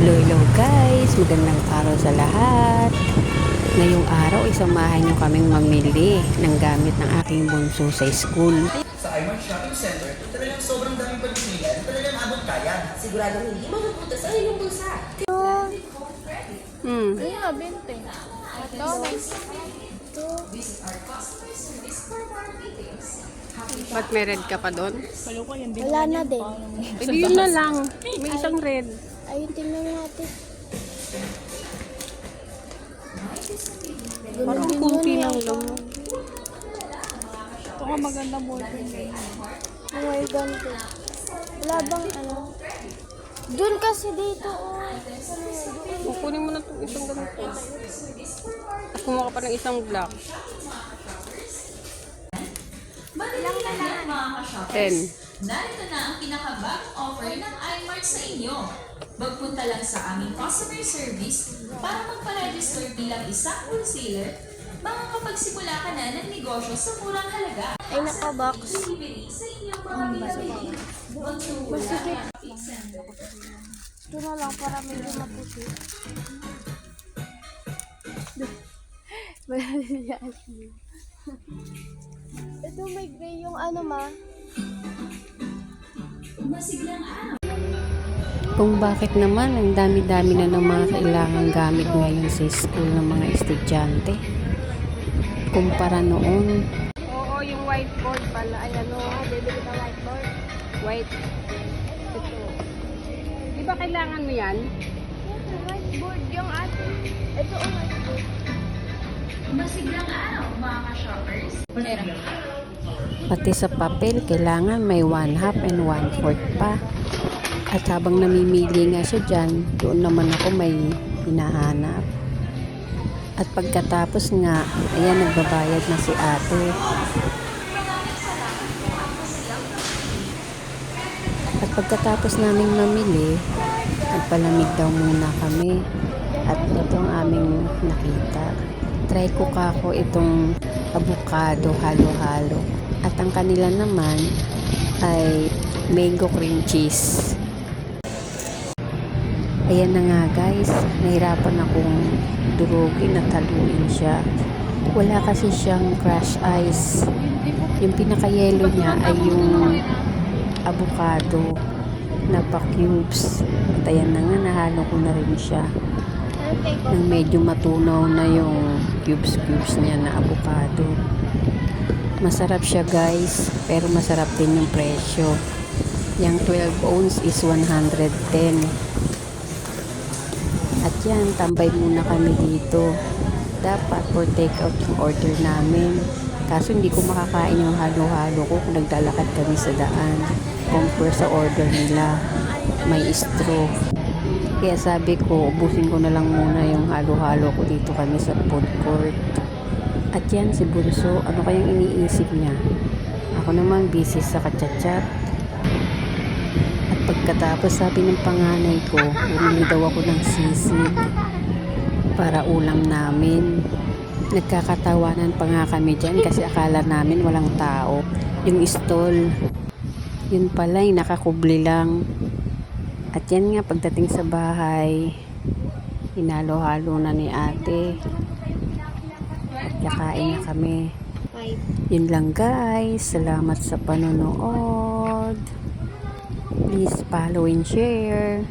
Hello, hello guys! Magandang araw sa lahat. Ngayong araw, isamahan nyo kaming mamili ng gamit ng aking bunso sa school. Sa iMart Shopping Center, talagang sobrang daming pagpilian, talagang abot kaya. Siguradong hindi mapupunta sa inyong bulsa. Hmm. Ayun nga, 20. Ito, nice. Ba't may red ka pa doon? Wala na din. Pwede yun na lang. May isang red. Ayun, tingnan natin. Parang kunti lang lang. Ito nga maganda mo. Oh my ganito. Wala bang ano? Doon kasi dito, oh. Kukunin mo na itong isang ganito. Tapos kumuha ka pa ng isang black. Magandang mga ka-shoppers. Ten. Narito na ang pinakabagong offer ng iMart sa inyo. Magpunta lang sa aming customer service para magpa-register bilang isang wholesaler, makakapagsimula ka na ng negosyo sa murang halaga. Ay, naka-box. Sa inyong mga pinabili. Masikip. Ito na lang para medyo maputi. Ito may gray yung ano ma. Masiglang araw. Kung bakit naman, ang dami-dami na ng mga kailangang gamit ngayon sa school ng mga estudyante. Kumpara noon. Oo, yung whiteboard pala. Ay, ano, bibili ka whiteboard? White. Ito. Di ba kailangan mo yan? Whiteboard yung ate. Ito ang whiteboard. Masiglang araw mga ka-shoppers. Pati sa papel, kailangan may one half and one fourth pa. At habang namimili nga siya dyan, doon naman ako may hinahanap. At pagkatapos nga, ayan, nagbabayad na si ate. At pagkatapos naming mamili, nagpalamig daw muna kami. At ito ang aming nakita. Try ko kako itong avocado halo-halo. At ang kanila naman ay mango cream cheese. Ayan na nga guys, nahirapan akong durugin at haluin siya. Wala kasi siyang crush ice. Yung pinaka-yellow niya ay yung avocado na pa-cubes. At ayan na nga, nahalo ko na rin siya. Nang medyo matunaw na yung cubes-cubes niya na avocado. Masarap siya guys, pero masarap din yung presyo. Yung 12 ounce is 110. Yan, tambay muna kami dito. Dapat for take out yung order namin. Kaso hindi ko makakain yung halo-halo ko kung naglalakad kami sa daan. Compare sa order nila. May straw. Kaya sabi ko, ubusin ko na lang muna yung halo-halo ko dito kami sa food court. At yan si Bunso, ano kayang iniisip niya? Ako naman busy sa kachat-chat. At pagkatapos sabi ng panganay ko, bumili daw ako ng sisig para ulam namin. Nagkakatawanan pa nga kami dyan kasi akala namin walang tao. Yung stall, yun pala yung nakakubli lang. At yan nga pagdating sa bahay, hinalo-halo na ni ate. Kakain na kami. Yun lang guys. Salamat sa panonood. Please follow and share.